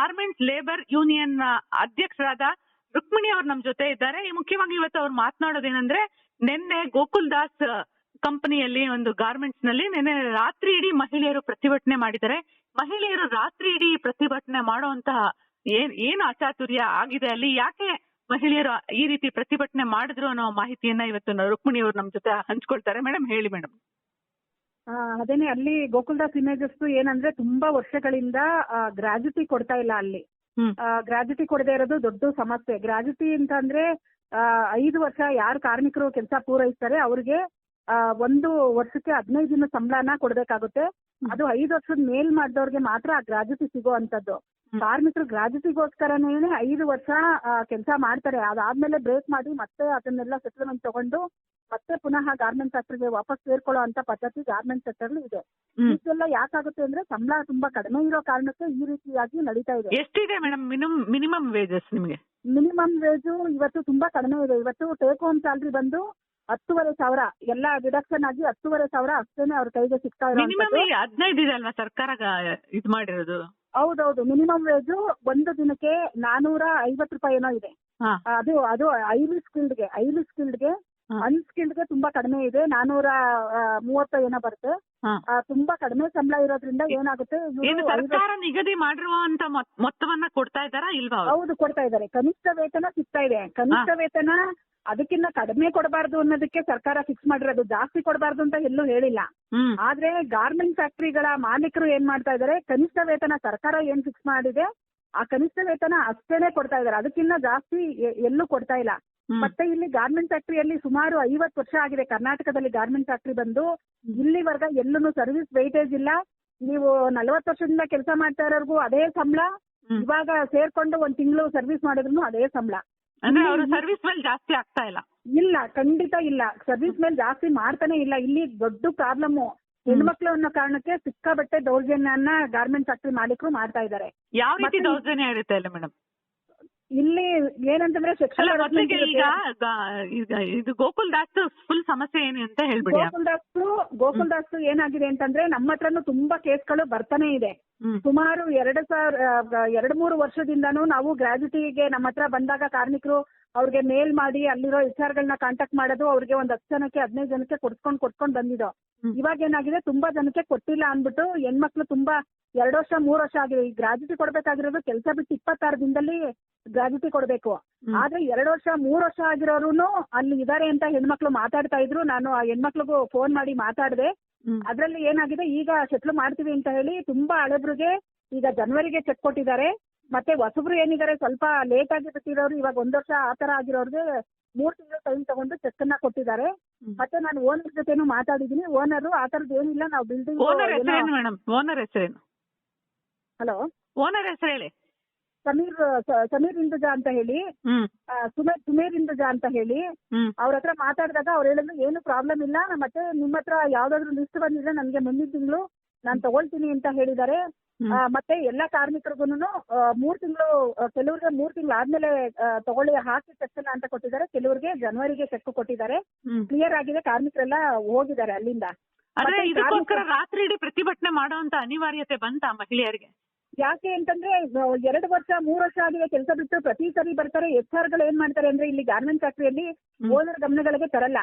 Garments labour union ಅಧ್ಯಕ್ಷರಾದ ರುಕ್ಮಿಣಿ ಅವರು ನಮ್ಮ ಜೊತೆ ಇದ್ದಾರೆ. ಮುಖ್ಯವಾಗಿ ಇವತ್ತು ಅವ್ರು ಮಾತನಾಡೋದೇನಂದ್ರೆ, ನಿನ್ನೆ ಗೋಕುಲ್ ದಾಸ್ ಕಂಪನಿಯಲ್ಲಿ ಒಂದು ಗಾರ್ಮೆಂಟ್ಸ್ನಲ್ಲಿ ನಿನ್ನೆ ರಾತ್ರಿ ಇಡೀ ಮಹಿಳೆಯರು ಪ್ರತಿಭಟನೆ ಮಾಡಿದ್ದಾರೆ. ಮಹಿಳೆಯರು ರಾತ್ರಿ ಇಡೀ ಪ್ರತಿಭಟನೆ ಮಾಡುವಂತಹ ಏನ್, ಏನು ಅಚಾತುರ್ಯ ಆಗಿದೆ ಅಲ್ಲಿ? ಯಾಕೆ ಮಹಿಳೆಯರು ಈ ರೀತಿ ಪ್ರತಿಭಟನೆ ಮಾಡಿದ್ರು ಅನ್ನೋ ಮಾಹಿತಿಯನ್ನ ಇವತ್ತು ರುಕ್ಮಿಣಿ ಅವರು ನಮ್ಮ ಜೊತೆ ಹಂಚ್ಕೊಳ್ತಾರೆ. ಮೇಡಮ್ ಹೇಳಿ ಮೇಡಮ್ ಅದೇನೆ ಅಲ್ಲಿ ಗೋಕುಲ್ದಾಸ್ ಇಮೇಜಸ್ ಏನಂದ್ರೆ ತುಂಬಾ ವರ್ಷಗಳಿಂದ ಗ್ರಾಜ್ಯುಟಿ ಕೊಡ್ತಾ ಇಲ್ಲ ಅಲ್ಲಿ. ಗ್ರಾಜ್ಯುಟಿ ಕೊಡದೇ ಇರೋದು ದೊಡ್ಡ ಸಮಸ್ಯೆ. ಗ್ರಾಜ್ಯುಟಿ ಅಂತಂದ್ರೆ ಆ, ಐದು ವರ್ಷ ಯಾರು ಕಾರ್ಮಿಕರು ಕೆಲಸ ಪೂರೈಸ್ತಾರೆ ಅವ್ರಿಗೆ ಆ, ಒಂದು ವರ್ಷಕ್ಕೆ ಹದಿನೈದು ದಿನ ಸಂಬಳನ ಕೊಡ್ಬೇಕಾಗುತ್ತೆ. ಅದು ಐದು ವರ್ಷದ ಮೇಲ್ ಮಾಡಿದವ್ರಿಗೆ ಮಾತ್ರ ಆ ಗ್ರಾಜ್ಯುಟಿ ಸಿಗೋ ಅಂತದ್ದು. ಕಾರ್ಮಿಕರು ಗ್ರಾಜ್ಯುಟಿಗೋಸ್ಕರನೇ ಐದು ವರ್ಷ ಕೆಲಸ ಮಾಡ್ತಾರೆ. ಅದಾದ್ಮೇಲೆ ಬ್ರೇಕ್ ಮಾಡಿ ಮತ್ತೆ ಅದನ್ನೆಲ್ಲ ಸೆಟಲ್ಮೆಂಟ್ ತಗೊಂಡು ಮತ್ತೆ ಪುನಃ ಗಾರ್ಮೆಂಟ್ ಸೆಕ್ಟರ್ಗೆ ವಾಪಸ್ ಸೇರ್ಕೊಳ್ಳೋ ಅಂತ ಪದ್ಧತಿ ಗಾರ್ಮೆಂಟ್ ಸೆಕ್ಟರ್ ಇದೆ. ಇದೆಲ್ಲ ಯಾಕಾಗುತ್ತೆ ಅಂದ್ರೆ ಸಂಬಳ ತುಂಬಾ ಕಡಿಮೆ ಇರೋ ಕಾರಣಕ್ಕೆ ಈ ರೀತಿಯಾಗಿ ನಡೀತಾ ಇದೆ. ಎಷ್ಟಿದೆ ಮೇಡಮ್ ಮಿನಿಮಮ್ ಮಿನಿಮಮ್ ವೇಜಸ್ ನಿಮಗೆ? ಮಿನಿಮಮ್ ವೇಜು ಇವತ್ತು ತುಂಬಾ ಕಡಿಮೆ ಇದೆ. ಇವತ್ತು ಟೇಕ್ ಹೋಮ್ ಸ್ಯಾಲ್ರಿ ಬಂದು ಹತ್ತುವರೆ ಸಾವಿರ. ಎಲ್ಲ ಡಿಡಕ್ಷನ್ ಆಗಿ ಹತ್ತುವರೆ ಸಾವಿರ ಅಷ್ಟೇನೆ ಅವ್ರ ಕೈಗೆ ಸಿಗ್ತಾ ಇರೋ ಹದಿನೈದು ಇದೆ ಅಲ್ವಾ ಸರ್ಕಾರ ಇದು ಇದ್ ಮಾಡಿರೋದು? ಹೌದೌದು ಮಿನಿಮಮ್ ವೇಜ್ ಒಂದು ದಿನಕ್ಕೆ ನಾನೂರ ಐವತ್ತು ರೂಪಾಯಿ ಏನೋ ಇದೆ ಅದು ಅದು ಐಲಿ ಸ್ಕಿಲ್ಡ್ಗೆ ಐಲಿ ಸ್ಕಿಲ್ಡ್ಗೆ. ಅನ್ಸ್ಕಿಲ್ಡ್ಗೆ ತುಂಬಾ ಕಡಿಮೆ ಇದೆ. ನಾನೂರ ಮೂವತ್ತು ಏನೋ ಬರುತ್ತೆ. ಆ, ತುಂಬಾ ಕಡಿಮೆ ಸಂಬಳ ಇರೋದ್ರಿಂದ ಏನಾಗುತ್ತೆ? ಏನು ಸರ್ಕಾರ ನಿಗದಿ ಮಾಡಿರುವಂತ ಮೊತ್ತವನ್ನ ಕೊಡ್ತಾ ಇದ್ದಾರಾ ಇಲ್ವಾ ಹೌದು ಕೊಡ್ತಾ ಇದ್ದಾರೆ. ಕನಿಷ್ಠ ವೇತನ ಸಿಗ್ತಾ ಇದೆ. ಕನಿಷ್ಠ ವೇತನ ಅದಕ್ಕಿಂತ ಕಡಿಮೆ ಕೊಡಬಾರ್ದು ಅನ್ನೋದಕ್ಕೆ ಸರ್ಕಾರ ಫಿಕ್ಸ್ ಮಾಡಿರೋದು. ಜಾಸ್ತಿ ಕೊಡಬಾರ್ದು ಅಂತ ಎಲ್ಲೂ ಹೇಳಿಲ್ಲ. ಆದ್ರೆ ಗಾರ್ಮೆಂಟ್ ಫ್ಯಾಕ್ಟರಿಗಳ ಮಾಲೀಕರು ಏನ್ ಮಾಡ್ತಾ ಇದಾರೆ ಕನಿಷ್ಠ ವೇತನ ಸರ್ಕಾರ ಏನ್ ಫಿಕ್ಸ್ ಮಾಡಿದೆ? ಆ ಕನಿಷ್ಠ ವೇತನ ಅಷ್ಟೇನೆ ಕೊಡ್ತಾ ಇದಾರೆ ಅದಕ್ಕಿಂತ ಜಾಸ್ತಿ ಎಲ್ಲೂ ಕೊಡ್ತಾ ಇಲ್ಲ. ಮತ್ತೆ ಇಲ್ಲಿ ಗಾರ್ಮೆಂಟ್ ಫ್ಯಾಕ್ಟರಿಯಲ್ಲಿ ಸುಮಾರು ಐವತ್ತು ವರ್ಷ ಆಗಿದೆ. ಕರ್ನಾಟಕದಲ್ಲಿ ಗಾರ್ಮೆಂಟ್ ಫ್ಯಾಕ್ಟರಿ ಬಂದು ಇಲ್ಲಿವರೆಗ ಎಲ್ಲೂ ಸರ್ವಿಸ್ ವೈಟೇಜ್ ಇಲ್ಲ. ನೀವು ನಲವತ್ತು ವರ್ಷದಿಂದ ಕೆಲಸ ಮಾಡ್ತಾ ಇರೋರ್ಗೂ ಅದೇ ಸಂಬಳ. ಇವಾಗ ಸೇರ್ಕೊಂಡು ಒಂದ್ ತಿಂಗಳು ಸರ್ವಿಸ್ ಮಾಡಿದ್ರು ಅದೇ ಸಂಬಳ. ಸರ್ವಿಸ್ ಮೇಲೆ ಜಾಸ್ತಿ ಆಗ್ತಾ ಇಲ್ಲ? ಇಲ್ಲ ಖಂಡಿತ ಇಲ್ಲ. ಸರ್ವಿಸ್ ಮೇಲೆ ಜಾಸ್ತಿ ಮಾಡ್ತಾನೆ ಇಲ್ಲ. ಇಲ್ಲಿ ದೊಡ್ಡ ಪ್ರಾಬ್ಲಮ್ ಹೆಣ್ಮಕ್ಳು ಅನ್ನೋ ಕಾರಣಕ್ಕೆ ಸಿಕ್ಕಾಬಟ್ಟೆ ದೌರ್ಜನ್ಯನ ಗಾರ್ಮೆಂಟ್ ಫ್ಯಾಕ್ಟರಿ ಮಾಲೀಕರು ಮಾಡ್ತಾ ಇದ್ದಾರೆ. ಯಾವ ರೀತಿ ದೌರ್ಜನ್ಯ ಇರುತ್ತೆ ಮೇಡಮ್ ಇಲ್ಲಿ ಏನಂತಂದ್ರೆ ಈಗ ಈಗ ಇದು ಗೋಕುಲ್ ದಾಸ್ ಫುಲ್ ಸಮಸ್ಯೆ ಏನು ಅಂತ ಹೇಳ್ಬಿಡಿ. ಗೋಕುಲ್ ದಾಸ್ ಏನಾಗಿದೆ ಅಂತಂದ್ರೆ ನಮ್ಮ ಹತ್ರನು ತುಂಬಾ ಕೇಸ್ಗಳು ಬರ್ತಾನೆ ಇದೆ. ಸುಮಾರು ಎರಡು ಸಾವಿರ ಎರಡು ಮೂರು ವರ್ಷದಿಂದನೂ ನಾವು ಗ್ರಾಜ್ಯುಟಿಗೆ ನಮ್ಮ ಹತ್ರ ಬಂದಾಗ ಕಾರ್ಮಿಕರು ಅವ್ರಿಗೆ ಮೇಲ್ ಮಾಡಿ ಅಲ್ಲಿರೋ ಗಳನ್ನ ಕಾಂಟ್ಯಾಕ್ಟ್ ಮಾಡೋದು ಅವ್ರಿಗೆ ಒಂದ್ ಹತ್ತು ಜನಕ್ಕೆ ಹದಿನೈದು ಜನಕ್ಕೆ ಕೊಡ್ಸ್ಕೊಂಡ್ ಕೊಡ್ಸ್ಕೊಂಡ್ ಬಂದಿದ್ದು. ಇವಾಗ ಏನಾಗಿದೆ ತುಂಬಾ ಜನಕ್ಕೆ ಕೊಟ್ಟಿಲ್ಲ ಅಂದ್ಬಿಟ್ಟು ಹೆಣ್ಮಕ್ಳು ತುಂಬಾ ಎರಡು ವರ್ಷ ಮೂರ್ ವರ್ಷ ಆಗಿದೆ. ಈ ಗ್ರಾಜ್ಯುಟಿ ಕೊಡ್ಬೇಕಾಗಿರೋದು ಕೆಲಸ ಬಿಟ್ಟು ಇಪ್ಪತ್ತಾರು ದಿನದಲ್ಲಿ ಗ್ರಾಜ್ಯುಟಿ ಕೊಡ್ಬೇಕು. ಆದ್ರೆ ಎರಡು ವರ್ಷ ಮೂರ್ ವರ್ಷ ಆಗಿರೋರು ಅಲ್ಲಿ ಇದಾರೆ ಅಂತ ಹೆಣ್ಮಕ್ಳು ಮಾತಾಡ್ತಾ ಇದ್ರು. ನಾನು ಆ ಹೆಣ್ಮಕ್ಳಿಗೂ ಫೋನ್ ಮಾಡಿ ಮಾತಾಡಿದೆ. ಅದ್ರಲ್ಲಿ ಏನಾಗಿದೆ ಈಗ ಸೆಟ್ಲ್ ಮಾಡ್ತೀವಿ ಅಂತ ಹೇಳಿ ತುಂಬಾ ಹಳಬ್ರಿಗೆ ಈಗ ಜನವರಿಗೆ ಚೆಕ್ ಕೊಟ್ಟಿದ್ದಾರೆ. ಮತ್ತೆ ಹೊಸಬ್ರು ಏನಿದ್ದಾರೆ ಸ್ವಲ್ಪ ಲೇಟ್ ಆಗಿ ಬಿಟ್ಟಿರೋರು ಇವಾಗ ಒಂದ್ ವರ್ಷ ಆತರ ತರ ಆಗಿರೋರ್ಗೆ ಮೂರ್ ತಿಂಗಳು ಟೈಮ್ ತಗೊಂಡು ಚೆಕ್ ಅನ್ನ ಕೊಟ್ಟಿದ್ದಾರೆ. ಮತ್ತೆ ನಾನು ಓನರ್ ಜೊತೆನೂ ಮಾತಾಡಿದೀನಿ ಓನರ್ ಆ ತರದ್ ಏನಿಲ್ಲ ನಾವು ಬಿಲ್ಡಿಂಗ್ ಓನರ್ ಹೆಸರೇನು ಮೇಡಮ್? ಓನರ್ ಹೆಸರೇನು? ಹಲೋ ಓನರ್ ಹೆಸರು ಹೇಳಿ. ಸಮೀರ್ ಸಮೀರ್ ಇಂದುಜಾ ಅಂತ ಹೇಳಿ. ಸುಮೇರ್ ಸುಮೇರ್ ಇಂದುಜಾ ಅಂತ ಹೇಳಿ. ಅವ್ರ ಹತ್ರ ಮಾತಾಡಿದಾಗ ಅವ್ರು ಹೇಳಿದ್ರು ಏನು ಪ್ರಾಬ್ಲಮ್ ಇಲ್ಲ ಮತ್ತೆ ನಿಮ್ಮ ಹತ್ರ ಯಾವ್ದಾದ್ರು ಲಿಸ್ಟ್ ಬಂದಿದ್ರೆ ನನಗೆ ಮುಂದಿನ ತಿಂಗಳು ನಾನು ತಗೊಳ್ತೀನಿ ಅಂತ ಹೇಳಿದ್ದಾರೆ ಮತ್ತೆ ಎಲ್ಲಾ ಕಾರ್ಮಿಕರಿಗೂ ಮೂರ್ ತಿಂಗಳು ಕೆಲವ್ರಿಗೆ ಮೂರ್ ತಿಂಗಳು ಆದ್ಮೇಲೆ ತಗೊಳ್ಳಿ ಹಾಕಿ ಚೆಕ್ ಅಂತ ಕೊಟ್ಟಿದ್ದಾರೆ. ಕೆಲವರಿಗೆ ಜನವರಿಗೆ ಚೆಕ್ ಕೊಟ್ಟಿದ್ದಾರೆ. ಕ್ಲಿಯರ್ ಆಗಿದೆ ಕಾರ್ಮಿಕರೆಲ್ಲ ಹೋಗಿದ್ದಾರೆ ಅಲ್ಲಿಂದ. ರಾತ್ರಿ ಇಡೀ ಪ್ರತಿಭಟನೆ ಮಾಡುವಂತ ಅನಿವಾರ್ಯತೆ ಬಂತ ಮಹಿಳೆಯರಿಗೆ? ಯಾಕೆ ಅಂತಂದ್ರೆ ಎರಡು ವರ್ಷ ಮೂರು ವರ್ಷ ಆಗಿದೆ ಕೆಲಸ ಬಿಟ್ಟು ಪ್ರತಿ ಸರಿ ಬರ್ತಾರೆ ಎಚ್ಗಳು ಏನ್ ಮಾಡ್ತಾರೆ ಅಂದ್ರೆ ಇಲ್ಲಿ ಗಾರ್ಮೆಂಟ್ ಫ್ಯಾಕ್ಟರಿಯಲ್ಲಿ. ಓನರ್ ಗಮನಗಳಿಗೆ ತರಲ್ಲ.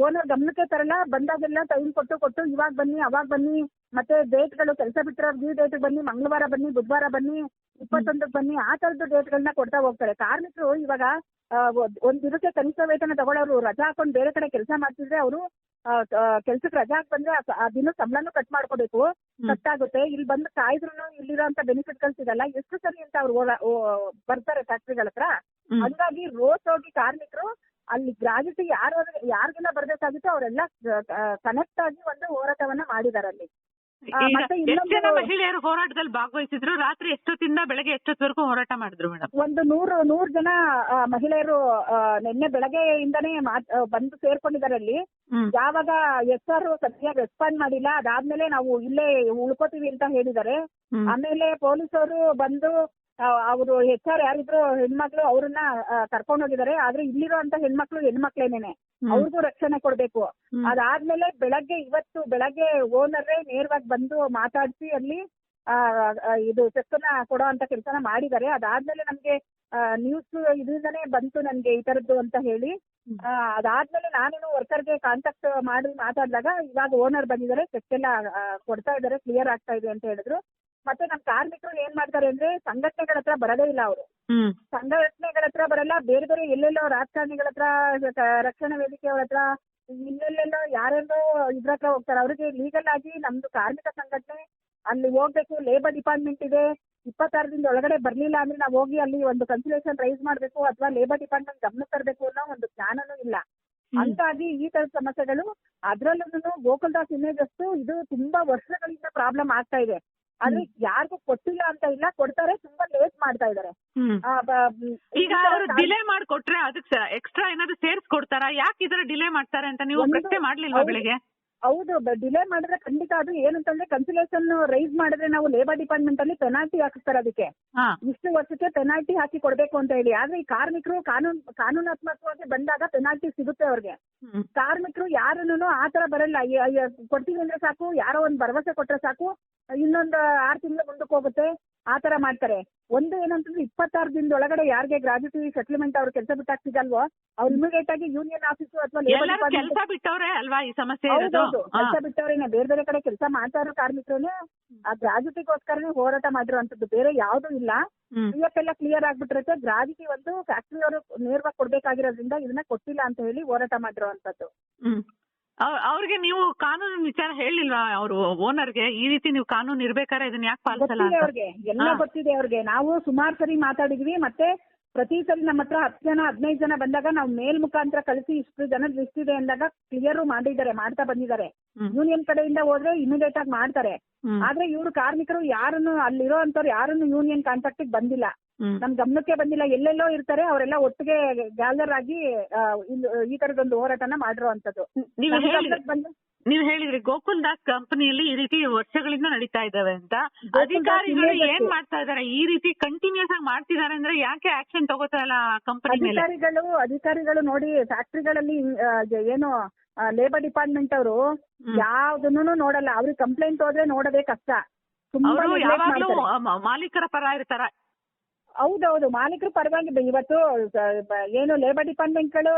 ಓನರ್ ಗಮನಕ್ಕೆ ತರಲ್ಲ ಬಂದಾಗೆಲ್ಲ ಟೈಮ್ ಕೊಟ್ಟು ಕೊಟ್ಟು ಇವಾಗ ಬನ್ನಿ ಅವಾಗ ಬನ್ನಿ ಮತ್ತೆ ಡೇಟ್ಗಳು ಕೆಲಸ ಬಿಟ್ಟರೆ ಈ ಡೇಟ್ ಬನ್ನಿ ಮಂಗಳವಾರ ಬನ್ನಿ ಬುಧವಾರ ಬನ್ನಿ ಇಪ್ಪತ್ತೊಂದಕ್ಕೆ ಬನ್ನಿ ಆ ತರದ ಡೇಟ್ಗಳನ್ನ ಕೊಡ್ತಾ ಹೋಗ್ತಾರೆ. ಕಾರ್ಮಿಕರು ಇವಾಗ ಒಂದ್- ದಿನಕ್ಕೆ ಕನಿಷ್ಠ ವೇತನ ತಗೊಳ್ಳೋರು ರಜಾ ಹಾಕೊಂಡು ಬೇರೆ ಕಡೆ ಕೆಲಸ ಮಾಡ್ತಿದ್ರೆ ಅವರು ಕೆಲ್ಸಕ್ಕೆ ರಜಾ ಹಾಕ್ ಬಂದ್ರೆ ಆ- ದಿನ ಸಂಬಳನೂ ಕಟ್ ಮಾಡ್ಕೋಬೇಕು. ಕಟ್ ಆಗುತ್ತೆ ಇಲ್ಲಿ ಬಂದು ಕಾಯ್ದ್ರು ಇಲ್ಲಿರೋಂತ ಬೆನಿಫಿಟ್ಗಳು ಸಿಗಲ್ಲ. ಎಷ್ಟು ಸರಿ ಅಂತ ಅವ್ರು ಬರ್ತಾರೆ ಫ್ಯಾಕ್ಟ್ರಿಗಳ ಹತ್ರ. ಹಂಗಾಗಿ ರೋಸ್ ಹೋಗಿ ಕಾರ್ಮಿಕರು ಅಲ್ಲಿ ಗ್ರಾಜ್ಯುಟಿ ಯಾರು ಯಾರಿಗೆಲ್ಲ ಬರ್ಬೇಕಾಗಿತ್ತು ಅವರೆಲ್ಲ ಕನೆಕ್ಟ್ ಆಗಿ ಒಂದು ಹೋರಾಟವನ್ನ ಮಾಡಿದಾರೆ ಅಲ್ಲಿ. ಜನ ಮಹಿಳೆಯರು ಹೋರಾಟದಲ್ಲಿ ಭಾಗವಹಿಸಿದ್ರು? ರಾತ್ರಿ ಎಷ್ಟೊತ್ತಿಂದ ಬೆಳಗ್ಗೆ ಎಷ್ಟೊತ್ತವರೆಗೂ ಹೋರಾಟ ಮಾಡಿದ್ರು ಮೇಡಮ್ ಒಂದು ನೂರು ನೂರು ಜನ ಮಹಿಳೆಯರು ನಿನ್ನೆ ಬೆಳಗ್ಗೆಯಿಂದನೇ ಮಾತ್ ಬಂದು ಸೇರ್ಕೊಂಡಿದ್ದಾರೆ ಅಲ್ಲಿ. ಯಾವಾಗ ಎಸ್ ಆರ್ ಸರಿಯಾಗಿ ರೆಸ್ಪಾಂಡ್ ಮಾಡಿಲ್ಲ. ಅದಾದ್ಮೇಲೆ ನಾವು ಇಲ್ಲೇ ಉಳ್ಕೋತೀವಿ ಅಂತ ಹೇಳಿದ್ದಾರೆ. ಆಮೇಲೆ ಪೊಲೀಸರು ಬಂದು ಅವರು ಹೆಚ್ ಆರ್ ಯಾರಿದ್ರು ಹೆಣ್ಮಕ್ಳು ಅವ್ರನ್ನ ಕರ್ಕೊಂಡು ಹೋಗಿದ್ದಾರೆ ಆದ್ರೆ ಇಲ್ಲಿರೋ ಅಂತ ಹೆಣ್ಮಕ್ಳು ಹೆಣ್ಮಕ್ಳೇನೇನೆ. ಅವ್ರಿಗೂ ರಕ್ಷಣೆ ಕೊಡ್ಬೇಕು. ಅದಾದ್ಮೇಲೆ ಬೆಳಗ್ಗೆ ಇವತ್ತು ಬೆಳಗ್ಗೆ ಓನರ್ ನೇರವಾಗಿ ಬಂದು ಮಾತಾಡಿಸಿ ಅಲ್ಲಿ ಇದು ಚೆಕ್ಕನ್ನ ಕೊಡೋ ಅಂತ ಕೆಲಸನ ಮಾಡಿದ್ದಾರೆ ಅದಾದ್ಮೇಲೆ ನಮ್ಗೆ ನ್ಯೂಸ್ ಇದರಿಂದನೇ ಬಂತು ನನ್ಗೆ ಈ ತರದ್ದು ಅಂತ ಹೇಳಿ. ಆ, ಅದಾದ್ಮೇಲೆ ನಾನೇನು ವರ್ಕರ್ಗೆ ಕಾಂಟ್ಯಾಕ್ಟ್ ಮಾಡಿ ಮಾತಾಡಿದಾಗ ಇವಾಗ ಓನರ್ ಬಂದಿದ್ದಾರೆ. ಚೆಕ್ ಎಲ್ಲ ಕೊಡ್ತಾ ಇದ್ದಾರೆ ಕ್ಲಿಯರ್ ಆಗ್ತಾ ಇದೆ ಅಂತ ಹೇಳಿದ್ರು. ಮತ್ತೆ ನಮ್ ಕಾರ್ಮಿಕರು ಏನ್ ಮಾಡ್ತಾರೆ ಅಂದ್ರೆ ಸಂಘಟನೆಗಳ ಹತ್ರ ಬರೋದೇ ಇಲ್ಲ ಅವರು. ಸಂಘಟನೆಗಳ ಹತ್ರ ಬರಲ್ಲ ಬೇರೆ ಬೇರೆ ಎಲ್ಲೆಲ್ಲೋ ರಾಜಕಾರಣಿಗಳ ಹತ್ರ ರಕ್ಷಣಾ ವೇದಿಕೆಯವ್ರ ಹತ್ರ ಇನ್ನೆಲ್ಲೆಲ್ಲೋ ಯಾರೆಲ್ಲೋ ಇದ್ರ ಹತ್ರ ಹೋಗ್ತಾರೆ. ಅವ್ರಿಗೆ ಲೀಗಲ್ ಆಗಿ ನಮ್ದು ಕಾರ್ಮಿಕ ಸಂಘಟನೆ ಅಲ್ಲಿ ಹೋಗ್ಬೇಕು ಲೇಬರ್ ಡಿಪಾರ್ಟ್ಮೆಂಟ್ ಇದೆ. ಇಪ್ಪತ್ತಾರದಿಂದ ಒಳಗಡೆ ಬರ್ಲಿಲ್ಲ ಅಂದ್ರೆ ನಾವು ಹೋಗಿ ಅಲ್ಲಿ ಒಂದು ಕನ್ಸಿಲೇಷನ್ ರೈಸ್ ಮಾಡ್ಬೇಕು ಅಥವಾ ಲೇಬರ್ ಡಿಪಾರ್ಟ್ಮೆಂಟ್ ಗಮನ ತರಬೇಕು ಅನ್ನೋ ಒಂದು ಜ್ಞಾನನೂ ಇಲ್ಲ. ಹಂಗಾಗಿ ಈ ತರದ ಸಮಸ್ಯೆಗಳು ಅದ್ರಲ್ಲೂ ಗೋಕುಲ್ದಾಸ್ ಇಮೇಜ್ ಅಷ್ಟು ಇದು ತುಂಬಾ ವರ್ಷಗಳಿಂದ ಪ್ರಾಬ್ಲಮ್ ಆಗ್ತಾ ಇದೆ. ಆದ್ರೆ ಯಾರಿಗೂ ಕೊಟ್ಟಿಲ್ಲ ಅಂತ ಇಲ್ಲ ಕೊಡ್ತಾರೆ ತುಂಬಾ ಲೇಟ್ ಮಾಡ್ತಾ ಬ- ಈಗ ಅವರು ಡಿಲೇ ಮಾಡ್ಕೊಟ್ರೆ ಅದಕ್ಕೆ ಎಕ್ಸ್ಟ್ರಾ ಏನಾದ್ರು ಸೇರ್ಸ್ ಕೊಡ್ತಾರಾ ಯಾಕೆ ಇದ್ರ ಡಿಲೇ ಮಾಡ್ತಾರೆ ಅಂತ ನೀವು ಪ್ರಶ್ನೆ ಮಾಡ್ಲಿಲ್ವಾ. ಬೆಳಿಗ್ಗೆ? ಹೌದು ಡಿಲೇ ಮಾಡಿದ್ರೆ ಖಂಡಿತ ಅದು ಏನಂತಂದ್ರೆ ಕನ್ಸಿಲೇಷನ್ ರೈಸ್ ಮಾಡಿದ್ರೆ ನಾವು ಲೇಬರ್ ಡಿಪಾರ್ಟ್ಮೆಂಟ್ ಅಲ್ಲಿ ಪೆನಾಲ್ಟಿ ಹಾಕಿಸ್ತಾರೆ ಅದಕ್ಕೆ. ಇಷ್ಟು ವರ್ಷಕ್ಕೆ ಪೆನಾಲ್ಟಿ ಹಾಕಿ ಕೊಡ್ಬೇಕು ಅಂತ ಹೇಳಿ. ಆದ್ರೆ ಈ ಕಾರ್ಮಿಕರು ಕಾನೂನು ಕಾನೂನಾತ್ಮಕವಾಗಿ ಬಂದಾಗ ಪೆನಾಲ್ಟಿ ಸಿಗುತ್ತೆ ಅವ್ರಿಗೆ. ಕಾರ್ಮಿಕರು ಯಾರನ್ನು ಆ ತರ ಬರಲ್ಲ. ಕೊಡ್ತೀವಿ ಅಂದ್ರೆ ಸಾಕು ಯಾರೋ ಒಂದ್ ಭರವಸೆ ಕೊಟ್ರೆ ಸಾಕು ಇನ್ನೊಂದು ಆರು ತಿಂಗಳು ಮುಂದಕ್ಕೆ ಹೋಗುತ್ತೆ ಆ ತರ ಮಾಡ್ತಾರೆ. ಒಂದು ಏನಂತಂದ್ರೆ ಇಪ್ಪತ್ತಾರು ದಿನದೊಳಗಡೆ ಯಾರಿಗೆ ಗ್ರಾಜ್ಯುಟಿ ಸೆಟ್ಲ್ಮೆಂಟ್ ಅವ್ರು ಕೆಲಸ ಬಿಟ್ಟಾಗ್ತಿದಲ್ವೋ ಅವ್ರು ಇಮಿಡಿಯೇಟ್ ಆಗಿ ಯೂನಿಯನ್ ಆಫೀಸ್ ಅಥವಾ ಕೆಲಸ ಬಿಟ್ಟವ್ರೆ ಅಲ್ವಾ ಈ ಸಮಸ್ಯೆ. ಕೆಲಸ ಬಿಟ್ಟವ್ರೇನೆ ಬೇರೆ ಬೇರೆ ಕಡೆ ಕೆಲಸ ಮಾಡ್ತಾ ಇರೋ ಕಾರ್ಮಿಕರೇನೆ ಆ ಗ್ರಾಜ್ಯುಟಿಗೋಸ್ಕರನೇ ಹೋರಾಟ ಮಾಡಿರುವಂತದ್ದು ಬೇರೆ ಯಾವ್ದು ಇಲ್ಲ. ಪಿ ಎಫ್ ಎಲ್ಲ ಕ್ಲಿಯರ್ ಆಗ್ಬಿಟ್ಟಿರುತ್ತೆ. ಗ್ರಾಜ್ಯುಟಿ ಒಂದು ಫ್ಯಾಕ್ಟ್ರಿ ಅವರು ನೇರವಾಗಿ ಕೊಡ್ಬೇಕಾಗಿರೋದ್ರಿಂದ ಇದನ್ನ ಕೊಟ್ಟಿಲ್ಲ ಅಂತ ಹೇಳಿ ಹೋರಾಟ ಮಾಡಿರುವಂತದ್ದು ಅವ್ರಿಗೆ ನೀವು ಕಾನೂನು ವಿಚಾರ ಹೇಳಿಲ್ವಾ ಅವರು ಓನರ್ಗೆ? ಈ ರೀತಿ ನೀವು ಕಾನೂನು ಇರ್ಬೇಕಾದ್ರೆ ಇದನ್ನ ಯಾಕೆ ಪಾಲಿಸಲ್ಲ ಗೊತ್ತಿದೆ ಅವ್ರಿಗೆ. ಎಲ್ಲ ಗೊತ್ತಿದೆ ಅವ್ರಿಗೆ. ನಾವು ಸುಮಾರು ಸರಿ ಮಾತಾಡಿದ್ವಿ ಮತ್ತೆ ಪ್ರತಿ ಸರಿ ನಮ್ಮ ಹತ್ರ ಹತ್ತು ಜನ ಹದಿನೈದು ಜನ ಬಂದಾಗ ನಾವು ಮೇಲ್ ಮುಖಾಂತರ ಕಳಿಸಿ ಇಷ್ಟು ಜನ ಲಿಸ್ಟ್ ಇದೆ ಅಂದಾಗ ಕ್ಲಿಯರ್ ಮಾಡಿದ್ದಾರೆ ಮಾಡ್ತಾ ಬಂದಿದ್ದಾರೆ. ಯೂನಿಯನ್ ಕಡೆಯಿಂದ ಹೋದ್ರೆ ಇಮಿಡಿಯೇಟ್ ಆಗಿ ಮಾಡ್ತಾರೆ. ಆದ್ರೆ ಇವ್ರು ಕಾರ್ಮಿಕರು ಯಾರನ್ನು ಅಲ್ಲಿರೋ ಅಂತವ್ರು ಯಾರನ್ನು ಯೂನಿಯನ್ ಕಾಂಟ್ರಾಕ್ಟ್ ಬಂದಿಲ್ಲ. ನಮ್ ಗಮನಕ್ಕೆ ಬಂದಿಲ್ಲ. ಎಲ್ಲೆಲ್ಲೋ ಇರ್ತಾರೆ ಅವರೆಲ್ಲ ಒಟ್ಟಿಗೆ ಗ್ಯಾದರ್ ಆಗಿ ಆ, ಈ ತರದೊಂದು ಹೋರಾಟನ ಮಾಡಿರುವಂತದ್ದು ನೀವು ನಮ್ ಹೇಳಿದ್ರಿ. ಬಂದು ನೀವು ಹೇಳಿದ್ರಿ ಗೋಕುಲ್ ದಾಸ್ ಕಂಪನಿಯಲ್ಲಿ ಈ ರೀತಿ ವರ್ಷಗಳಿಂದ ನಡೀತಾ ಇದಾವೆ ಅಂತ. ದಾಸ್ ಅಧಿಕಾರಿಗಳು ಏನ್. ಮಾಡ್ತಾ ಇದಾರೆ ಈ ರೀತಿ ಕಂಟಿನ್ಯೂಸ್ ಆಗಿ ಮಾಡ್ತಿದಾರೆ ಅಂದ್ರೆ ಯಾಕೆ ಆಕ್ಷನ್ ತಗೋತಾರಲ್ಲ ಕಂಪನಿ ಮೇಲೆ? ಅಧಿಕಾರಿಗಳು ಅಧಿಕಾರಿಗಳು ನೋಡಿ ಫ್ಯಾಕ್ಟ್ರಿಗಳಲ್ಲಿ ಏನು ಲೇಬರ್ ಡಿಪಾರ್ಟ್ಮೆಂಟ್ ಅವರು ಹ್ಮ್. ಯಾವ್ದನ್ನು ನೋಡಲ್ಲ. ಅವ್ರಿಗೆ ಕಂಪ್ಲೇಂಟ್ ಹೋದ್ರೆ ನೋಡೋದೇ ಕಷ್ಟ. ತುಂಬಾ ಅವರು neglect ಯಾವಾಗ್ಲೂ ಮಾಡ್ತಾರೆ. ಮ- ಮಾಲೀಕರ ಪರ ಇರ್ತಾರ. ಹೌದೌದು ಮಾಲೀಕರು ಪರವಾಗಿಲ್ಲ. ಇವತ್ತು ಏನು ಲೇಬರ್ ಡಿಪಾರ್ಟ್ಮೆಂಟ್ಗಳು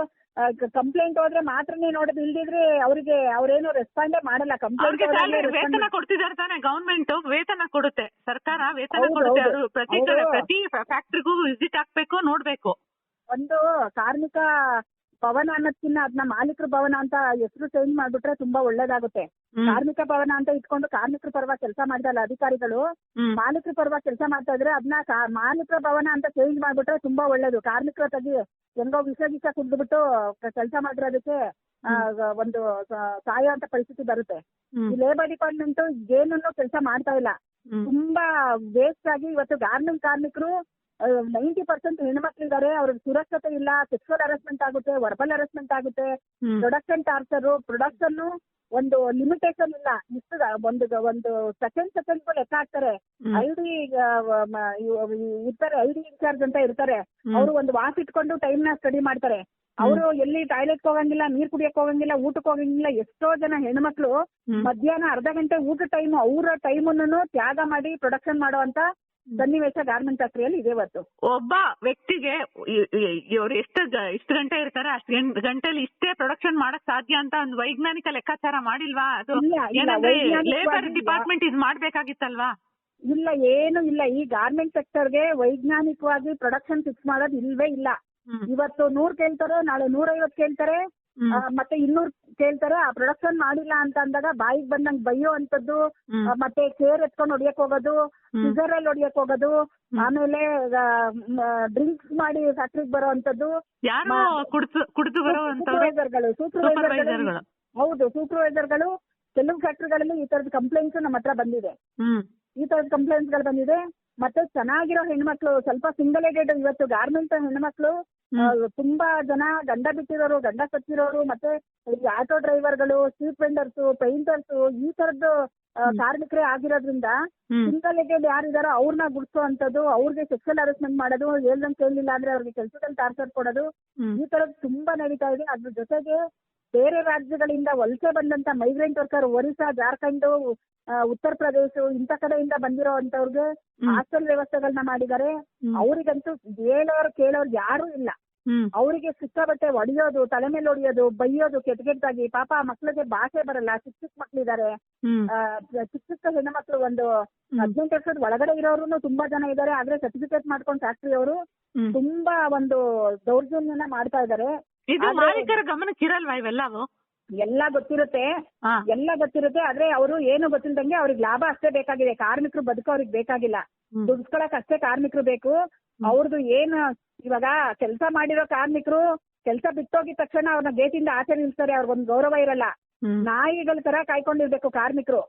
ಕಂಪ್ಲೇಂಟ್ ಹೋದ್ರೆ ಮಾತ್ರನೇ ನೋಡೋದು. ಇಲ್ದಿದ್ರೆ ಅವರಿಗೆ ಅವ್ರೇನು ರೆಸ್ಪಾಂಡೇ ಮಾಡಲ್ಲ. ಕಂಪ್ಲೇಂಟ್ ಅವ್ರಿಗೆ ವೇತನ ಕೊಡ್ತಿದ್ದಾರೆ ತಾನೆ. ಗವರ್ಮೆಂಟ್ ವೇತನ ಕೊಡುತ್ತೆ. ಸರ್ಕಾರ ವೇತನ ಹೌದು, ಕೊಡುತ್ತೆ. ಹೌದು. ಪ್ರತಿ ಹೌದು. ಪ್ರತಿ ಫ್ಯಾಕ್ಟ್ರಿಗೂ ವಿಸಿಟ್ ಹಾಕ್ಬೇಕು ನೋಡ್ಬೇಕು. ಒಂದು ಕಾರ್ಮಿಕ ಭವನ ಅನ್ನೋದ್ಕಿನ್ನ ಅದನ್ನ ಮಾಲೀಕರ ಭವನ ಅಂತ ಹೆಸರು ಚೇಂಜ್ ಮಾಡ್ಬಿಟ್ರೆ ತುಂಬಾ ಒಳ್ಳೇದಾಗುತ್ತೆ. ಕಾರ್ಮಿಕ ಭವನ ಅಂತ ಇಟ್ಕೊಂಡು ಕಾರ್ಮಿಕರ ಪರವಾಗಿ ಕೆಲಸ ಮಾಡ್ದಲ್ಲ ಅಧಿಕಾರಿಗಳು. ಮಾಲೀಕರ ಪರವಾಗಿ ಕೆಲಸ ಮಾಡ್ತಾ ಇದ್ರೆ ಅದನ್ನ ಮಾಲೀಕರ ಭವನ ಅಂತ ಚೇಂಜ್ ಮಾಡ್ಬಿಟ್ರೆ ತುಂಬಾ ಒಳ್ಳೇದು. ಕಾರ್ಮಿಕರ ತಗಿ ಹೆಂಗೋ ವಿಷ ವಿಷ ಕುಡ್ದ್ಬಿಟ್ಟು ಕೆಲಸ ಮಾಡಿರೋದಕ್ಕೆ ಒಂದು ಸಾಯೋ ಅಂತ ಪರಿಸ್ಥಿತಿ ಬರುತ್ತೆ. ಲೇಬರ್ ಡಿಪಾರ್ಟ್ಮೆಂಟ್ ಏನನ್ನು ಕೆಲಸ ಮಾಡ್ತಾ ಇಲ್ಲ. ತುಂಬಾ ವೇಸ್ಟ್ ಆಗಿ ಇವತ್ತು ಗಾರ್ಮೆಂಟ್ ಕಾರ್ಮಿಕರು ನೈಂಟಿ ಪರ್ಸೆಂಟ್ ಹೆಣ್ಮಕ್ಳಿದ್ದಾರೆ ಅವ್ರಿಗೆ ಸುರಕ್ಷತೆ ಇಲ್ಲ ಸೆಕ್ಸುವಲ್ ಹರಾಸ್ಮೆಂಟ್ ಆಗುತ್ತೆ ವರ್ಬಲ್ ಹರಾಸ್ಮೆಂಟ್ ಆಗುತ್ತೆ. ಪ್ರೊಡಕ್ಷನ್ ಟಾರ್ಚರ್ ಪ್ರೊಡಕ್ಷನ್ ಒಂದು ಲಿಮಿಟೇಷನ್ ಇಲ್ಲ. ಇಷ್ಟು ಒಂದು ಒಂದು ಸೆಕೆಂಡ್ ಸೆಕೆಂಡ್ ಲೆಕ್ಕ ಹಾಕ್ತಾರೆ. ಐಡಿ ಇರ್ತಾರೆ ಐಡಿ ಇನ್ಚಾರ್ಜ್ ಅಂತ ಇರ್ತಾರೆ. ಅವರು ಒಂದು ವಾಸ್ ಇಟ್ಕೊಂಡು ಟೈಮ್ನ ಸ್ಟಡಿ ಮಾಡ್ತಾರೆ. ಅವರು ಎಲ್ಲಿ ಟಾಯ್ಲೆಟ್ ಹೋಗಂಗಿಲ್ಲ ನೀರ್ ಕುಡಿಯಕ್ ಹೋಗಂಗಿಲ್ಲ ಊಟಕ್ಕೆ ಹೋಗಂಗಿಲ್ಲ ಎಷ್ಟೋ ಜನ ಹೆಣ್ಮಕ್ಳು. ಮಧ್ಯಾಹ್ನ ಅರ್ಧ ಗಂಟೆ ಊಟ ಟೈಮ್ ಅವರ ಟೈಮ್ ತ್ಯಾಗ ಮಾಡಿ ಪ್ರೊಡಕ್ಷನ್ ಮಾಡುವಂತ ಸನ್ನಿವೇಶ ಗಾರ್ಮೆಂಟ್ ಫ್ಯಾಕ್ಟರಿಯಲ್ಲಿ ಇದೆ ಇವತ್ತು. ಒಬ್ಬ ವ್ಯಕ್ತಿಗೆ ಇವ್ರು ಎಷ್ಟು ಇಷ್ಟು ಗಂಟೆ ಇರ್ತಾರೆ ಅಷ್ಟು ಗಂಟೆಲಿ ಇಷ್ಟೇ ಪ್ರೊಡಕ್ಷನ್ ಮಾಡಕ್ ಸಾಧ್ಯ ಅಂತ ಒಂದು ವೈಜ್ಞಾನಿಕ ಲೆಕ್ಕಾಚಾರ ಮಾಡಿಲ್ವಾ? ಅದು ಏನಂದ್ರೆ ಲೇಬರ್. ಡಿಪಾರ್ಟ್ಮೆಂಟ್ ಇದು ಮಾಡ್ಬೇಕಾಗಿತ್ತಲ್ವಾ? ಇಲ್ಲ ಏನು ಇಲ್ಲ. ಈ ಗಾರ್ಮೆಂಟ್ ಸೆಕ್ಟರ್ಗೆ ವೈಜ್ಞಾನಿಕವಾಗಿ ಪ್ರೊಡಕ್ಷನ್ ಫಿಕ್ಸ್ ಮಾಡೋದು ಇಲ್ವೇ ಇಲ್ಲ. ಇವತ್ತು ನೂರ್ ಕೇಳ್ತಾರೆ ನಾಳೆ ನೂರೈವತ್ ಕೇಳ್ತಾರೆ. ಮತ್ತೆ ಇನ್ನೂರ್ ಕೇಳ್ತಾರೆ ಆ ಪ್ರೊಡಕ್ಷನ್ ಮಾಡಿಲ್ಲ ಅಂತ ಅಂದಾಗ ಬಾಯಿಗೆ ಬಂದಂಗ್ ಬೈಯೋ ಅಂತದ್ದು ಮತ್ತೆ ಚೇರ್ ಎತ್ಕೊಂಡು ಹೊಡಿಯಕ್ ಹೋಗೋದು. ಸಿಸರ್ ಅಲ್ಲಿ ಹೊಡಿಯಕ್ ಹೋಗೋದು ಆಮೇಲೆ ಡ್ರಿಂಕ್ಸ್ ಮಾಡಿ ಫ್ಯಾಕ್ಟ್ರಿಗೆ ಬರೋ ಅಂತದ್ದು ಸೂಪರ್ವೈಸರ್ಗಳು ಸೂಪರ್ವೈಸರ್ಗಳು ಹೌದು ಸೂಪರ್ವೈಸರ್ಗಳು ಕೆಲವು ಫ್ಯಾಕ್ಟ್ರಿಗಳಲ್ಲಿ ಈ ತರದ ಕಂಪ್ಲೇಂಟ್ಸ್ ನಮ್ಮ ಹತ್ರ ಬಂದಿದೆ. ಈ ತರದ ಕಂಪ್ಲೇಂಟ್ಸ್ಗಳು ಬಂದಿದೆ ಮತ್ತೆ ಚೆನ್ನಾಗಿರೋ ಹೆಣ್ಮಕ್ಳು ಸ್ವಲ್ಪ ಸಿಂಗಲ್ ಏಡೆಡ್ ಇವತ್ತು ಗಾರ್ಮೆಂಟ್ ಹೆಣ್ಮಕ್ಳು ತುಂಬಾ ಜನ ಗಂಡ ಬಿಟ್ಟಿರೋರು ಗಂಡ ಸತ್ತಿರೋರು ಮತ್ತೆ ಈ ಆಟೋ ಡ್ರೈವರ್ಗಳು ಸ್ಟ್ರೀಟ್ ವೆಂಡರ್ಸ್ ಪೇಂಟರ್ಸ್ ಈ ತರದ್ದು ಕಾರ್ಮಿಕರೇ ಆಗಿರೋದ್ರಿಂದ ಸಿಂಗಲ್ ಯಾರಿದಾರೋ ಅವ್ರನ್ನ ಗುಡ್ಸೋವಂಥದ್ದು ಅವ್ರಿಗೆ ಸೆಕ್ಷುವಲ್ ಹರಾಸ್ಮೆಂಟ್ ಮಾಡೋದು ಹೇಳ್ದಂಗೆ ಕೇಳಲಿಲ್ಲ ಅಂದ್ರೆ ಅವ್ರಿಗೆ ಕೆಲ್ಸದಲ್ಲಿ ಟಾರ್ಚರ್ ಕೊಡೋದು ಈ ತರದ್ ತುಂಬಾ ನಡೀತಾ ಇದೆ. ಅದ್ರ ಜೊತೆಗೆ ಬೇರೆ ರಾಜ್ಯಗಳಿಂದ ವಲಸೆ ಬಂದಂತ ಮೈಗ್ರೆಂಟ್ ವರ್ಕರ್ ಒರಿಸ್ಸಾ ಜಾರ್ಖಂಡ್ ಉತ್ತರ ಪ್ರದೇಶ ಇಂಥ ಕಡೆಯಿಂದ ಬಂದಿರೋ ಅಂತವ್ರಿಗೆ. ಹಾಸ್ಟೆಲ್ ವ್ಯವಸ್ಥೆಗಳನ್ನ ಮಾಡಿದ್ದಾರೆ ಅವರಿಗಂತೂ ಹೇಳೋರು ಕೇಳೋರು ಯಾರು ಇಲ್ಲ. ಅವರಿಗೆ ಸಿಕ್ಕಾಬಟ್ಟೆ ಒಡೆಯೋದು ತಲೆ ಮೇಲೆ ಹೊಡಿಯೋದು ಬೈಯೋದು ಕೆಟ್ಟ ಕೆಟ್ಟದಾಗಿ ಪಾಪ ಮಕ್ಳಿಗೆ ಭಾಷೆ ಬರಲ್ಲ. ಚಿಕ್ಕ ಚಿಕ್ಕ ಮಕ್ಳಿದ್ದಾರೆ. ಚಿಕ್ಕ ಚಿಕ್ಕ ಹೆಣ್ಣು ಒಂದು. ಹದಿನೆಂಟು ವರ್ಷದ ಒಳಗಡೆ ಇರೋರು ತುಂಬಾ ಜನ ಇದ್ದಾರೆ. ಆದ್ರೆ ಸರ್ಟಿಫಿಕೇಟ್ ಮಾಡ್ಕೊಂಡು ಫ್ಯಾಕ್ಟ್ರಿ ಅವರು ತುಂಬಾ ಒಂದು ದೌರ್ಜನ್ಯನ ಮಾಡ್ತಾ ಇದ್ದಾರೆ. ಇದು ಮಾಲೀಕರ ಗಮನಕ್ಕೆ ಇರಲ್ವಾ ಇವೆಲ್ಲವೂ? ಎಲ್ಲ ಗೊತ್ತಿರುತ್ತೆ. ಎಲ್ಲ ಗೊತ್ತಿರುತ್ತೆ. ಆದ್ರೆ ಅವರು ಏನು ಗೊತ್ತಿಲ್ದಂಗೆ ಅವ್ರಿಗೆ ಲಾಭ ಅಷ್ಟೇ ಬೇಕಾಗಿದೆ. ಕಾರ್ಮಿಕರು ಬದುಕು ಅವ್ರಿಗೆ ಬೇಕಾಗಿಲ್ಲ. ದುಡ್ಸ್ಕೊಳಕ್ ಅಷ್ಟೇ ಕಾರ್ಮಿಕರು ಬೇಕು. ಅವ್ರದ್ದು ಏನು ಇವಾಗ ಕೆಲಸ ಮಾಡಿರೋ ಕಾರ್ಮಿಕರು ಕೆಲಸ ಬಿಟ್ಟೋಗಿದ ತಕ್ಷಣ ಅವ್ರನ್ನ ಗೇಟಿಂದ ಆಚೆ ನಿಲ್ಸ್ತಾರೆ. ಅವ್ರಿಗೊಂದು ಗೌರವ ಇರಲ್ಲ. ನಾಯಿಗಳ ತರ ಕಾಯ್ಕೊಂಡಿರ್ಬೇಕು ಕಾರ್ಮಿಕರು.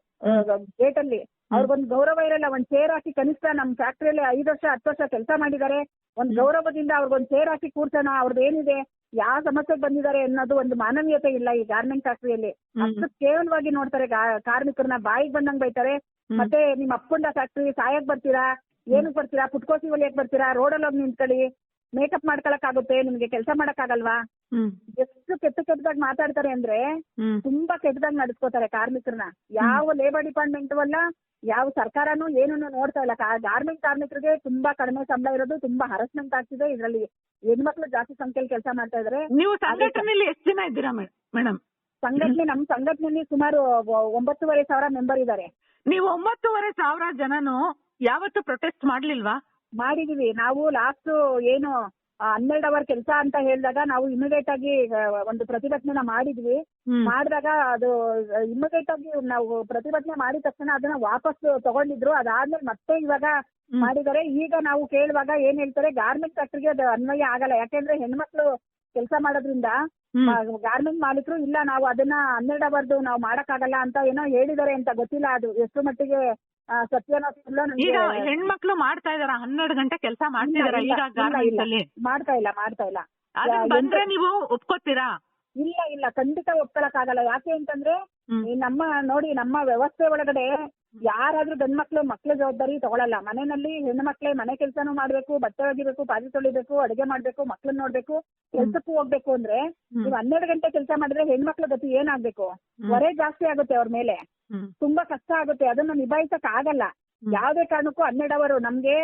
ಗೇಟ್ ಅಲ್ಲಿ ಅವ್ರಿಗೊಂದು ಗೌರವ ಇರಲ್ಲ. ಒಂದ್ ಚೇರ್ ಹಾಕಿ ಕನಿಷ್ಠ ನಮ್ ಫ್ಯಾಕ್ಟ್ರಿಯಲ್ಲಿ ಐದು ವರ್ಷ ಹತ್ತು ವರ್ಷ ಕೆಲಸ ಮಾಡಿದ್ದಾರೆ ಒಂದ್ ಗೌರವದಿಂದ ಅವ್ರಿಗೊಂದ್ ಚೇರ್ ಹಾಕಿ ಕೂರ್ಸೋಣ. ಅವ್ರದ್ದು ಏನಿದೆ? ಯಾವ ಸಮಸ್ಯೆಗೆ ಬಂದಿದ್ದಾರೆ ಅನ್ನೋದು ಒಂದು ಮಾನವೀಯತೆ ಇಲ್ಲ ಈ ಗಾರ್ಮೆಂಟ್ ಫ್ಯಾಕ್ಟ್ರಿಯಲ್ಲಿ. ಅಷ್ಟು ಕೇವಲವಾಗಿ ನೋಡ್ತಾರೆ ಕಾರ್ಮಿಕರನ್ನ ಬಾಯಿಗೆ ಬಂದಂಗ್ ಬೈತಾರೆ. ಮತ್ತೆ ನಿಮ್ ಅಪ್ಪಂಡ ಫ್ಯಾಕ್ಟ್ರಿ ಸಾಯಕ್ ಬರ್ತೀರಾ? ಏನಕ್ ಬರ್ತೀರಾ? ಪುಟ್ಕೋಸಿ ಹೊಲಿಯಕ್ ಬರ್ತೀರಾ? ರೋಡಲ್ಲಿ ಹೋಗಿ ನಿಂತ್ಕೊಳ್ಳಿ. ಮೇಕಪ್ ಮಾಡ್ಕೊಳಕ್ ಆಗುತ್ತೆ ನಿಮ್ಗೆ ಕೆಲಸ ಮಾಡಕ್ ಆಗಲ್ವಾ ಹ್ಮ್. ಎಷ್ಟು ಕೆಟ್ಟ ಕೆಟ್ಟದಾಗ ಮಾತಾಡ್ತಾರೆ ಅಂದ್ರೆ ತುಂಬಾ ಕೆಟ್ಟದಾಗ ನಡೆಸ್ಕೋತಾರೆ ಕಾರ್ಮಿಕರನ್ನ ಯಾವ ಲೇಬರ್ ಡಿಪಾರ್ಟ್ಮೆಂಟ್ ಅಲ್ಲ ಯಾವ ಸರ್ಕಾರನು ಏನನ್ನು ನೋಡ್ತಾ ಇಲ್ಲ. ಗಾರ್ಮೆಂಟ್ ಕಾರ್ಮಿಕರಿಗೆ ತುಂಬಾ ಕಡಿಮೆ ಸಂಬಳ ಇರೋದು ತುಂಬಾ ಹರಸ್ಮೆಂಟ್ ಆಗ್ತಿದೆ. ಇದರಲ್ಲಿ ಹೆಣ್ಮಕ್ಳು ಜಾಸ್ತಿ ಸಂಖ್ಯೆಯಲ್ಲಿ ಕೆಲಸ ಮಾಡ್ತಾ ಇದಾರೆ. ನೀವು ಸಂಘಟನೆಯಲ್ಲಿ ಎಷ್ಟು ಜನ ಇದ್ದೀರಾ ಮೇಡಮ್? ಸಂಘಟನೆ ನಮ್ ಸಂಘಟನೆಯಲ್ಲಿ ಸುಮಾರು ಒಂಬತ್ತುವರೆ ಸಾವಿರ ಮೆಂಬರ್ ಇದ್ದಾರೆ ನೀವು ಒಂಬತ್ತೂವರೆ ಸಾವಿರ ಜನನು ಯಾವತ್ತು ಪ್ರೊಟೆಸ್ಟ್ ಮಾಡ್ಲಿಲ್ವಾ? ಮಾಡಿದೀವಿ. ನಾವು ಲಾಸ್ಟ್ ಏನು ಹನ್ನೆರಡು ಅವರ್ ಕೆಲಸ ಅಂತ ಹೇಳಿದಾಗ ನಾವು ಇಮಿಡಿಯೇಟ್ ಆಗಿ ಒಂದು ಪ್ರತಿಭಟನೆ ಮಾಡಿದ್ವಿ. ಮಾಡಿದಾಗ ಅದು ಇಮಿಡಿಯೇಟ್ ಆಗಿ ನಾವು ಪ್ರತಿಭಟನೆ ಮಾಡಿದ ತಕ್ಷಣ ಅದನ್ನ ವಾಪಸ್ ತಗೊಂಡಿದ್ರು. ಅದಾದ್ಮೇಲೆ ಮತ್ತೆ ಇವಾಗ ಮಾಡಿದರೆ ಈಗ ನಾವು ಕೇಳುವಾಗ ಏನ್ ಹೇಳ್ತಾರೆ ಗಾರ್ಮೆಂಟ್ ಫ್ಯಾಕ್ಟ್ರಿಗೆ ಅದು ಅನ್ವಯ ಆಗಲ್ಲ. ಯಾಕೆಂದ್ರೆ ಹೆಣ್ಮಕ್ಳು ಕೆಲಸ ಮಾಡೋದ್ರಿಂದ. ಗಾರ್ಮೆಂಟ್ ಮಾಲೀಕರು ಇಲ್ಲ ನಾವು ಅದನ್ನ ಹನ್ನೆರಡು ಅವರ್ದು ನಾವು ಮಾಡಕ್ಕಾಗಲ್ಲ ಅಂತ ಏನೋ ಹೇಳಿದಾರೆ ಅಂತ ಗೊತ್ತಿಲ್ಲ. ಅದು ಎಷ್ಟು ಮಟ್ಟಿಗೆ ಆ, ಸತ್ಯನೋ ಸುಳ್ಳೋ ಈಗ ಹೆಣ್ಮಕ್ಳು ಮಾಡ್ತಾ ಇದಾರ ಹನ್ನೆರಡು ಗಂಟೆ ಕೆಲಸ ಮಾಡ್ತಿದಾರ ಇಲ್ಲ, ಈಗ ಇಲ್ಲ, ಗಾರ್ಮೆಂಟ್ಸ್ ಅಲ್ಲಿ. ಮಾಡ್ತಾ ಇಲ್ಲ ಮಾಡ್ತಾ ಇಲ್ಲ. ಅದನ್ನ ಯಾ- ಬಂದ್ರೆ ನೀವು ಒಪ್ಕೋತೀರಾ? ಇಲ್ಲ ಇಲ್ಲ. ಖಂಡಿತ ಒಪ್ಕೊಳಕ್ ಆಗಲ್ಲ ಯಾಕೆ ಅಂತಂದ್ರೆ ಈ ನಮ್ಮ ನೋಡಿ ನಮ್ಮ ವ್ಯವಸ್ಥೆ ಒಳಗಡೆ ಯಾರಾದ್ರೂ ಗಂಡ್ ಮಕ್ಳು ಮಕ್ಳ ಜವಾಬ್ದಾರಿ ತಗೊಳಲ್ಲ. ಮನೆಯಲ್ಲಿ ಹೆಣ್ಣು ಮಕ್ಳೆ ಮನೆ ಕೆಲಸನೂ ಮಾಡ್ಬೇಕು ಬಟ್ಟೆ ಒಗಿಬೇಕು ಪಾತ್ರೆ ತೊಳಿಬೇಕು ಅಡಿಗೆ ಮಾಡ್ಬೇಕು ಮಕ್ಳನ್ನ ನೋಡ್ಬೇಕು ಕೆಲ್ಸಕ್ಕೂ ಹೋಗ್ಬೇಕು ಅಂದ್ರೆ. ನೀವು ಹನ್ನೆರಡು ಗಂಟೆ ಕೆಲಸ ಮಾಡಿದ್ರೆ ಹೆಣ್ಮಕ್ಳ ಗತಿ ಏನಾಗ್ಬೇಕು? ಹೊರೆ ಜಾಸ್ತಿ ಆಗುತ್ತೆ ಅವ್ರ ಮೇಲೆ. ತುಂಬಾ ಕಷ್ಟ ಆಗುತ್ತೆ. ಅದನ್ನ ನಿಭಾಯಿಸಕ್ ಆಗಲ್ಲ. ಯಾವ್ದೇ ಕಾರಣಕ್ಕೂ ಹನ್ನೆರಡು ಅವರು ನಮ್ಗೆ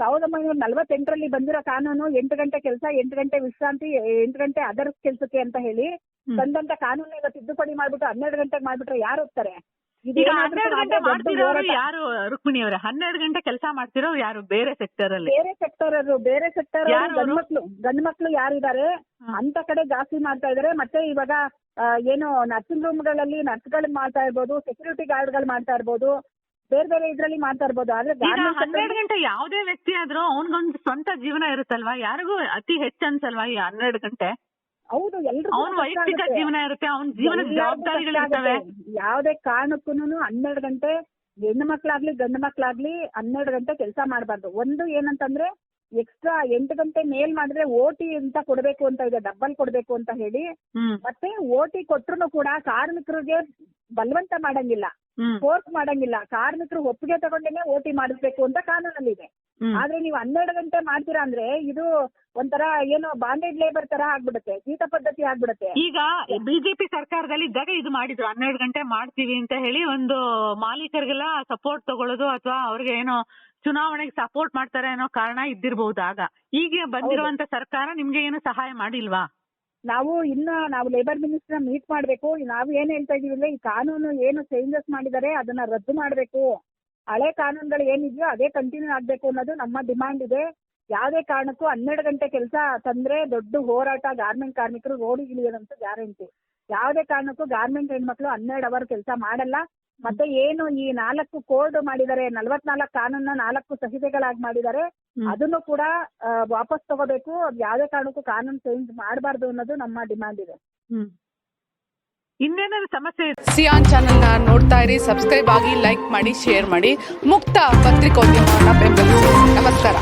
ಸಾವಿರದ ಒಂಬೈನೂರ ನಲವತ್ತೆಂಟರಲ್ಲಿ ಬಂದಿರೋ ಕಾನೂನು ಎಂಟು ಗಂಟೆ ಕೆಲಸ ಎಂಟು ಗಂಟೆ ವಿಶ್ರಾಂತಿ ಎಂಟು ಗಂಟೆ ಅದರ್ ಕೆಲಸಕ್ಕೆ ಅಂತ ಹೇಳಿ. ಬಂದಂತ ಕಾನೂನು ಈಗ ತಿದ್ದುಪಡಿ ಮಾಡ್ಬಿಟ್ಟು ಹನ್ನೆರಡು ಗಂಟೆಗೆ ಮಾಡ್ಬಿಟ್ರೆ ಯಾರು ಹೋಗ್ತಾರೆ ಈಗ ಹನ್ನೆರಡು ಗಂಟೆ ಮಾಡ್ತಿರೋರು ಯಾರು ರುಕ್ಮಿಣಿ ಅವರೇ? ಹನ್ನೆರಡು ಗಂಟೆ ಕೆಲಸ ಮಾಡ್ತಿರೋ ಯಾರು ಬೇರೆ ಸೆಕ್ಟರ್ ಅಲ್ಲಿ? ಬೇರೆ ಸೆಕ್ಟರ್ ಅವರು ಬೇರೆ ಸೆಕ್ಟರ್ ಗಂಡ್ ಮಕ್ಳು ಗಂಡ್ಮಕ್ಳು ಗಂಡ್ಮಕ್ಳು ಯಾರಿದ್ದಾರೆ? ಅಂತ ಕಡೆ ಜಾಸ್ತಿ ಮಾಡ್ತಾ ಇದಾರೆ. ಮತ್ತೆ ಇವಾಗ ಏನು ನರ್ಸಿಂಗ್ ರೂಮ್ಗಳಲ್ಲಿ ನರ್ಸ್ಗಳು ಮಾಡ್ತಾ ಇರ್ಬೋದು ಸೆಕ್ಯೂರಿಟಿ ಗಾರ್ಡ್ಗಳು ಮಾಡ್ತಾ ಇರ್ಬೋದು. ಬೇರೆ ಬೇರೆ ಇದ್ರಲ್ಲಿ ಮಾತಾಡ್ಬೋದು ಆದ್ರೆ ಈಗ ಹನ್ನೆರಡು ಗಂಟೆ ಯಾವ್ದೇ ವ್ಯಕ್ತಿ ಆದ್ರೂ ಅವ್ನಿಗೊಂದು ಸ್ವಂತ ಜೀವನ ಇರುತ್ತಲ್ವಾ ಯಾರಿಗೂ ಅತಿ ಹೆಚ್ಚು ಅನ್ಸಲ್ವಾ ಈ ಹನ್ನೆರಡು ಗಂಟೆ ಹೌದು ಎಲ್ರು ಅವನ ಕಷ್ಟ ವೈಯಕ್ತಿಕ ಆಗುತ್ತೆ. ಜೀವನ ಇರುತ್ತೆ ಅವನ ಜೀವನದ ಎಲ್ಲರಿಗೂ ಜವಾಬ್ದಾರಿಗಳು ಕಷ್ಟ ಇರ್ತವೆ ಆಗುತ್ತೆ. ಯಾವ್ದೇ ಕಾರಣಕ್ಕೂನು ಹನ್ನೆರಡು ಗಂಟೆ ಹೆಣ್ಣು ಮಕ್ಳಾಗ್ಲಿ ಗಂಡು ಮಕ್ಳಾಗ್ಲಿ ಹನ್ನೆರಡು ಗಂಟೆ ಕೆಲಸ ಮಾಡಬಾರ್ದು ಒಂದು ಏನಂತಂದ್ರೆ ಎಕ್ಸ್ಟ್ರಾ ಎಂಟು ಗಂಟೆ ಮೇಲ್ ಮಾಡಿದ್ರೆ ಓಟಿ ಅಂತ ಕೊಡ್ಬೇಕು ಅಂತ ಇದೆ ಡಬ್ಬಲ್ ಕೊಡ್ಬೇಕು ಅಂತ ಹೇಳಿ ಮತ್ತೆ ಓಟಿ ಕೊಟ್ರು ಕೂಡ ಕಾರ್ಮಿಕರಿಗೆ ಬಲವಂತ ಮಾಡಂಗಿಲ್ಲ. ಫೋರ್ಸ್ ಮಾಡಂಗಿಲ್ಲ. ಕಾರ್ಮಿಕರು ಒಪ್ಪಿಗೆ ತಗೊಂಡೇನೆ ಓಟಿ ಮಾಡಿಸ್ಬೇಕು ಅಂತ ಕಾನೂನಲ್ಲಿದೆ. ಆದ್ರೆ ನೀವು ಹನ್ನೆರಡು ಗಂಟೆ ಮಾಡ್ತೀರಾ ಅಂದ್ರೆ ಇದು ಒಂಥರ ಏನೋ ಬಾಂಡೆಡ್ ಲೇಬರ್ ತರ ಆಗ್ಬಿಡುತ್ತೆ ಜೀತ ಪದ್ಧತಿ ಆಗ್ಬಿಡುತ್ತೆ. ಈಗ ಬಿಜೆಪಿ ಸರ್ಕಾರದಲ್ಲಿ ಇದ್ದಾಗ ಇದು ಮಾಡಿದ್ರು ಹನ್ನೆರಡು ಗಂಟೆ ಮಾಡ್ತೀವಿ ಅಂತ ಹೇಳಿ ಒಂದು ಮಾಲೀಕರಿಗೆಲ್ಲ ಸಪೋರ್ಟ್ ತಗೊಳ್ಳೋದು ಅಥವಾ ಅವ್ರಿಗೆ ಏನೋ ಚುನಾವಣೆಗೆ ಸಪೋರ್ಟ್ ಮಾಡ್ತಾರೆ ಅನ್ನೋ ಕಾರಣ ಇದ್ದಿರಬಹುದು ಆಗ ಈಗ ಬಂದಿರುವಂತ ಸರ್ಕಾರ ನಿಮ್ಗೆ ಏನು ಸಹಾಯ ಮಾಡಿಲ್ವಾ? ನಾವು ಇನ್ನ ನಾವು ಲೇಬರ್ ಮಿನಿಸ್ಟರ್ ಮೀಟ್ ಮಾಡ್ಬೇಕು. ನಾವು ಏನ್ ಹೇಳ್ತಾ ಇದೀವಿ ಅಂದ್ರೆ ಈ ಕಾನೂನು ಏನು ಚೇಂಜಸ್ ಮಾಡಿದರೆ ಅದನ್ನ ರದ್ದು ಮಾಡ್ಬೇಕು. ಹಳೆ ಕಾನೂನುಗಳು ಏನಿದೆಯೋ ಅದೇ ಕಂಟಿನ್ಯೂ ಆಗ್ಬೇಕು ಅನ್ನೋದು ನಮ್ಮ ಡಿಮಾಂಡ್ ಇದೆ. ಯಾವುದೇ ಕಾರಣಕ್ಕೂ ಹನ್ನೆರಡು ಗಂಟೆ ಕೆಲಸ ತಂದ್ರೆ ದೊಡ್ಡ ಹೋರಾಟ ಗಾರ್ಮೆಂಟ್ ಕಾರ್ಮಿಕರು ರೋಡ್ ಇಳಿಯೋದಂತ ಗ್ಯಾರಂಟಿ ಯಾವುದೇ ಕಾರಣಕ್ಕೂ ಗಾರ್ಮೆಂಟ್ ಹೆಣ್ಮಕ್ಳು ಹನ್ನೆರಡು ಅವರ್ ಕೆಲಸ ಮಾಡಲ್ಲ. ಮತ್ತೆ ಏನು ಈ ನಾಲ್ಕು ಕೋರ್ಡ್ ಮಾಡಿದರೆ ನಲವತ್ನಾಲ್ಕು ಕಾನೂನ ನಾಲ್ಕು ಸಹಿತೆಗಳಾಗಿ ಮಾಡಿದರೆ ಅದನ್ನು ಕೂಡ ವಾಪಸ್ ತಗೋಬೇಕು. ಅದು ಯಾವುದೇ ಕಾರಣಕ್ಕೂ ಕಾನೂನು ಚೇಂಜ್ ಮಾಡಬಾರ್ದು ಅನ್ನೋದು ನಮ್ಮ ಡಿಮಾಂಡ್ ಇದೆ. ಹ್ಮ್. ಇನ್ನೇನಾದ್ರು ಸಮಸ್ಯೆ ಸಿಯಾನ್ ಸಿಯಾನ್ ಚಾನೆಲ್ನ ನೋಡ್ತಾ ಇರಿ ಸಬ್ಸ್ಕ್ರೈಬ್ ಆಗಿ ಲೈಕ್ ಮಾಡಿ ಶೇರ್ ಮಾಡಿ. ಮುಕ್ತ ಪತ್ರಿಕೋದ್ಯಮವನ್ನು ಬೆಂಬಲಿಸಿ. ನಮಸ್ಕಾರ.